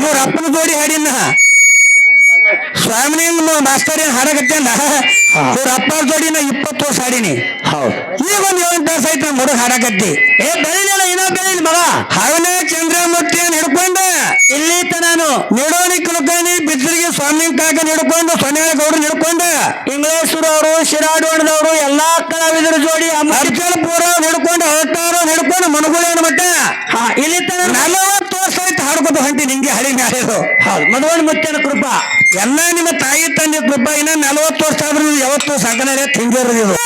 ಇವ್ರ ಅಪ್ಪನ ಜೋಡಿ ಹಾಡಿನ. ಸ್ವಾಮಿನಿ ಮಾಸ್ಟರ್ ಏನ್ ಹಾಡಕತ್ತೇನ ಅವ್ರ ಅಪ್ಪ ಜೋಡಿ ಜೋಡಿನ ಇಪ್ಪತ್ತು ವರ್ಷ ಹಾಡಿನಿ. ಹೌದು. ಈಗ ಒಂದ್ ಏಳು ತಾಸ ಐತಿ ನಮ್ಮ ಹುಡುಗ ಹಾಡಕತ್ತಿ. ಏ ಬೆಳಿಲಿಲ್ಲ ಇನ್ನ ಬೆಳಿಲಿ ಮಗ? ಹಾವನ ಚಂದ್ರಮೂರ್ತಿಯನ್ನು ಹಿಡ್ಕೊಂಡ? ಇಲ್ಲಿ ನಾನು. ನಿಡೋಣಿ ಕುಲಕರ್ಣಿ ಬಿದ್ದರಿಗೆ ಸ್ವಾಮಿ ಕಾಕ ಹಿಡ್ಕೊಂಡು ಸೊನ್ನೆ ಗೌಡ ಹಿಡ್ಕೊಂಡ ಇಂಗ್ಲೇಶ್ವರ ಅವರು ಶಿರಾಡೋಣದವರು ಎಲ್ಲಾ ಕಲಾವಿದರ ಜೋಡಿ ಅರ್ಜಲ್ ಅರ್ಜಲ್ಪುರ ಹಿಡ್ಕೊಂಡು ಹತ್ತಾರ ಹಿಡ್ಕೊಂಡು ಏನ್ ಮಟ್ಟ? ಇಲ್ಲಿ ತನ ನಲವತ್ತು ಹೊಂಟಿ ನಿಂಗೆ ಹಳಿ ಮ್ಯಾಳಿದು ಹೌದು. ಮಧುವನ್ ಮುತ್ತನ ಕೃಪಾ. ಎಲ್ಲ ನಿಮ್ಮ ತಾಯಿ ತಂದೆ ಕೃಪ. ಇನ್ನ ನಲವತ್ತು ವರ್ಷ ಆದ್ರೂ ಯಾವತ್ತು ಸಾಕನೇ ಹಿಂಗಿರೋದು ಎಂದು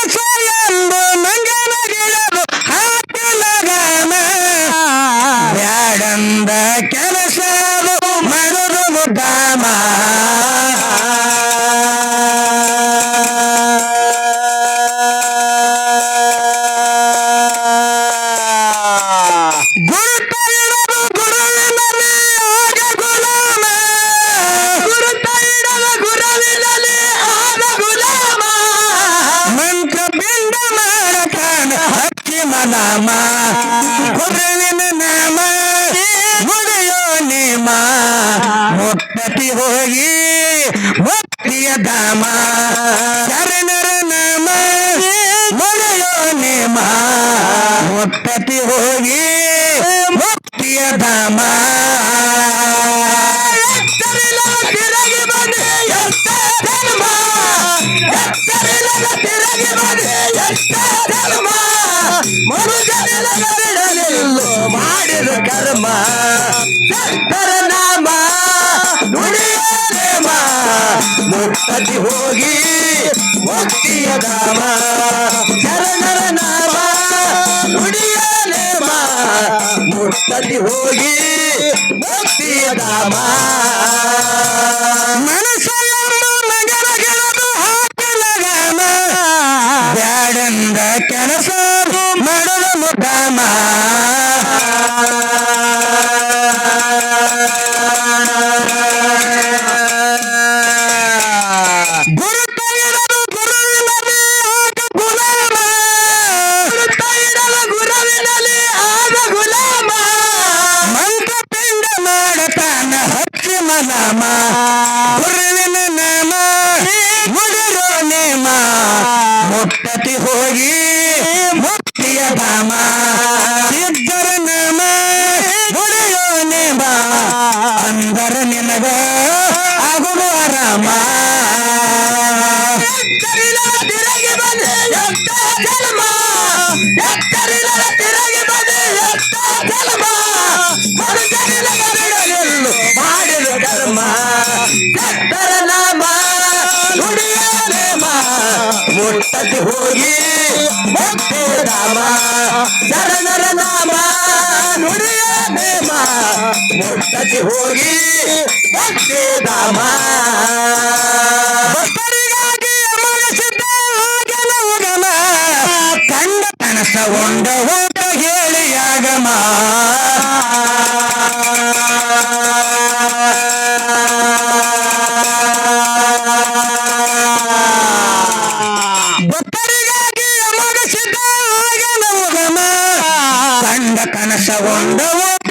ಮನಾಮ ಗುರುವಿನ ನಾಮ. ಮುಡಿಯೋ ನೇಮ. ಮುಕ್ತತಿ ಹೋಗಿ ಮುಕ್ತಿಯ ಧಾಮ. ಶರಣರ ನಾಮ. ಮುಡಿಯೋ ನೇಮ. ಮುಕ್ತತಿ ಹೋಗಿ ಮುಕ್ತಿಯ ಧಾಮ. ಎತ್ತರಿಲ್ಲದ ಕರ್ಮ ಸತ್ತರ ನಾಮ ನುಡಿಯ ನೇಮ ಮುಕ್ತತಿ ಹೋಗಿ ಮುಕ್ತಿಯ ಧಾಮ ಶರಣರ ನಾಮ ನುಡಿಯ ನೇಮ ಮುಕ್ತತಿ ಹೋಗಿ ಮುಕ್ತಿಯ ಧಾಮ ಮುಡಿರೋ ನೇಮ ಮುಕ್ತತಿ ಹೋಗಿ ಮುಕ್ತಿಯ ಧಾಮ. ಸಿದ್ಧರ ನಾಮ ಮುಡಿಯೋ ನೇಮ ಅಂದರ ನಿನಗ ಆಗುವ ರಾಮ. ತಿರಗಿ ಬಂದ ತಿರುಗಿ ಬಂದೆ ಮುಟ್ಟತಿ ಹೋಗಿ ರಾಮ ಧಾಮ ಶರಣರ ನಾಮ ನುಡಿಯ ನೇಮ ಮುಟ್ಟತಿ ಹೋಗಿ ಮುಕ್ತಿ ರಾಮ ಭಕ್ತರಿಗಾಗಿ ಅಮರ ಸಿದ್ಧ ಆಗಲೋಗಮ ಕಂಡ ಕನಸ ಉಂಡ ಊಟ ಹೇಳಿ ಆಗಮ ಭಕ್ತರಿಗಾಗಿ ಅಮರ ಸಿದ್ಧ ಆಗಲೋಗಮ ಕಂಡ ಕನಸ ಉಂಡ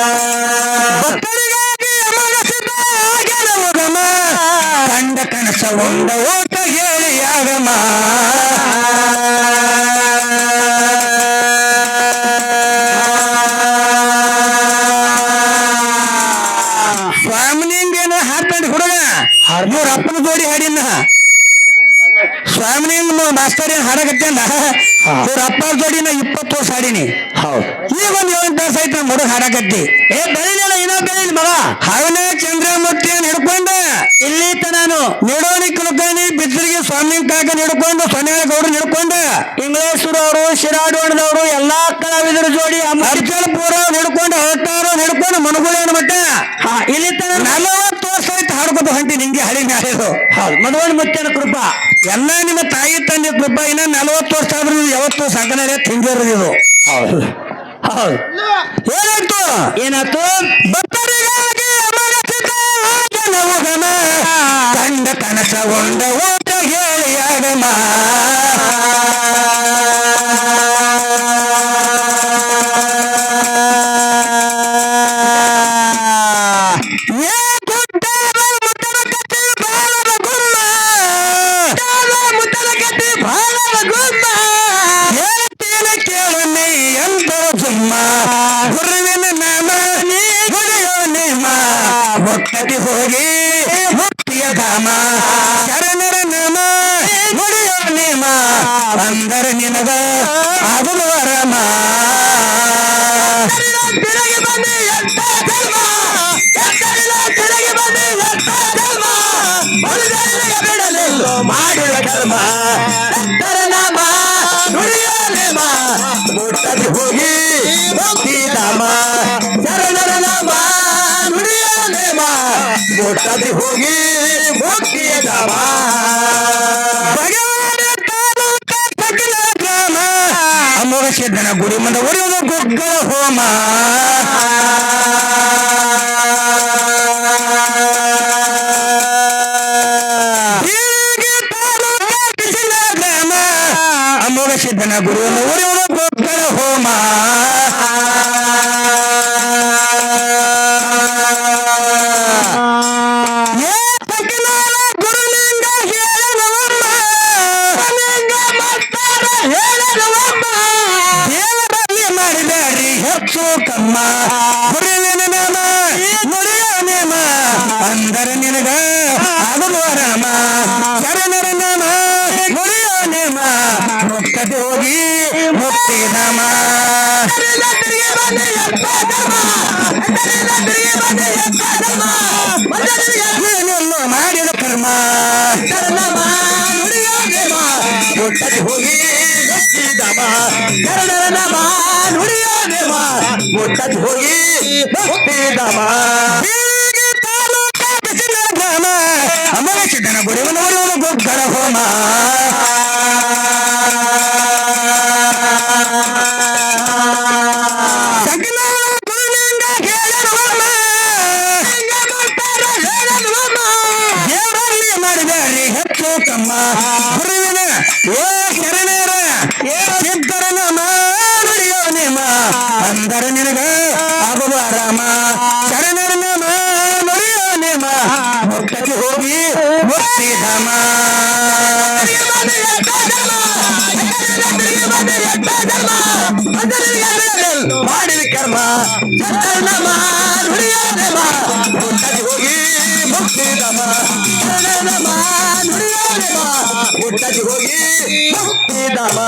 ಊಟ ಹೇಳಿ ಆಗಮ ಹಾಡ್ತಾನೆ ಹುಡುಗ ಇವ್ರ ಅಪ್ಪನ ಜೋಡಿ ಹಾಡಿನ ಸ್ವಾಮಿನಿ ಮಾಸ್ಟರ್ ಏನ್ ಅವ್ರ ಅಪ್ಪ ಜೋಡಿ ಜೋಡಿನ ಇಪ್ಪತ್ತು ವರ್ಷ ಹಾಡಿನಿ. ಹೌದು. ಈಗ ಒಂದ್ ಏಳು ತಾಸ ಐತಿ ನಮ್ಮ ಹುಡುಗ ಹಾಡಕತ್ತಿ. ಏ ಬೆಳಿಲಿಲ್ಲ ಏನೋ ಬೆಳಿಲಿ ಮಗ. ಹಾವಿನ ಚಂದ್ರಮೂರ್ತಿಯನ್ನು ಹಿಡ್ಕೊಂಡ? ಇಲ್ಲಿ ನಾನು. ನಿಡೋಣಿ ಕುಲಕರ್ಣಿ ಬಿದ್ದರಿಗೆ ಸ್ವಾಮಿ ಕಾಕ ಹಿಡ್ಕೊಂಡು ಸೊನ್ಯಾಳ ಗೌಡ ಹಿಡ್ಕೊಂಡ. ಇಂಗ್ಲೇಶ್ವರ ಅವರು ಶಿರಾಡೋಣದವರು ಎಲ್ಲಾ ಕಲಾವಿದರ ಜೋಡಿ ಅರ್ಜಲ್ ಅರ್ಜಲ್ಪುರ ಹಿಡ್ಕೊಂಡು ಹೊರಟಾರ ಹಿಡ್ಕೊಂಡು ಏನ್ ಮಟ್ಟ ಇಲ್ಲಿ ತನ ನಲವತ್ತು ವರ್ಷ ಆಯ್ತು ಹಾಡ್ಕೊತ ಹೊಂಟಿ ನಿಂಗೆ ಹಳಿ ಮ್ಯಾಳಿದು ಹೌದು. ಮಧುವನ್ ಮುತ್ತನ ಕೃಪಾ. ಎಲ್ಲ ನಿಮ್ಮ ತಾಯಿ ತಂದೆ ಕೃಪ ಇನ್ನ ನಲವತ್ತು ವರ್ಷ ಆದ್ರೂ ಯಾವತ್ತು ಸಾಕಣೆ ತಿಂದಿರೋದು ಇದು. ಹೌದು. ಹೌದು. ಏನಾಯ್ತು? ಏನಾಯ್ತು? ಭಕ್ತರಿಗಾಗಿ ಅಮರಚಿತ ಜನವುಗಮ ಕಂಡ ಕನಸಗೊಂಡ ಓಟ ಮುಕ್ತತಿ ಹೋಗಿ ಮುಕ್ತಿಯ ಧಾಮ. ಶರಣರ ನಾಮ ನುಡಿಯೋ ನೇಮ. ಅಂದರ ನಿನಗ ಆಗುವ ಮಾಡಿದ ಕರ್ಮ ಮುಟ್ಟದಿ ಹೋಗಿ ಮುಕ್ತಿಯ ಧಾಮ ಅಮೋಘ ಸಿದ್ದನ ಗುಡಿ ಮುಂದೆ ಉರಿಯುವುದು ಗುಗ್ಗಳ ಹೋಮ. ಅಮೋಘ ಸಿದ್ದನ ಗುಡಿ ಉರಿಯುವುದು ಗುಗ್ಗಳ ಹೋಮ. ಕಮ್ಮ ಗುರುವಿನ ನಾಮ ನುಡಿಯ ನೇಮ. ಅಂದರ ನಿನಗ ಆಗುವ ರಾಮ ಶರಣರ ನಾಮ ನುಡಿಯ ನೇಮ. ಮುಕ್ತತೆ ಹೋಗಿ ಮುಕ್ತಿ ಏನೆಲ್ಲೋ ಮಾಡಿದ ಕರ್ಮ. ಹೋಗಿ ಮುಕ್ತಿ ಧಾಮ. ಶರಣರ ನಾಮ ನೇಮ. ಮುಟ್ಟದೆ ಹೋಗಿ ಧಾಮ ಹೀಗೆ ತಾಲೂಕ ಬಿಸಿಲ ಗ್ರಾಮ ಅಮರ ಸಿದ್ದನ ಗುಡಿ ಹೋಮ. ಮಾಡಿದಾರಿ ಹೆಚ್ಚು ತಮ್ಮ. ಗುರುವಿನ ಏ ಶರಣರ, ಏ ನಮ ಶರಣರ ನಮ ನುರಿಯ ನಿಮ ಮುಕ್ತಕ್ಕೆ ಹೋಗಿ ಮುಕ್ತಿ ಧಮ ಮಾಡಿದ ಕರ್ಮ ಶರಣರ ನಮ ನುರಿಯ ನಿಮ ಮುಕ್ತಕ್ಕೆ ಹೋಗಿ ಮುಕ್ತಿ ಧಮ ಶರಣರ ನಮ ನುರಿಯ ನಿಮ ಮುಕ್ತಕ್ಕೆ ಹೋಗಿ ಮುಕ್ತಿ ಧಮ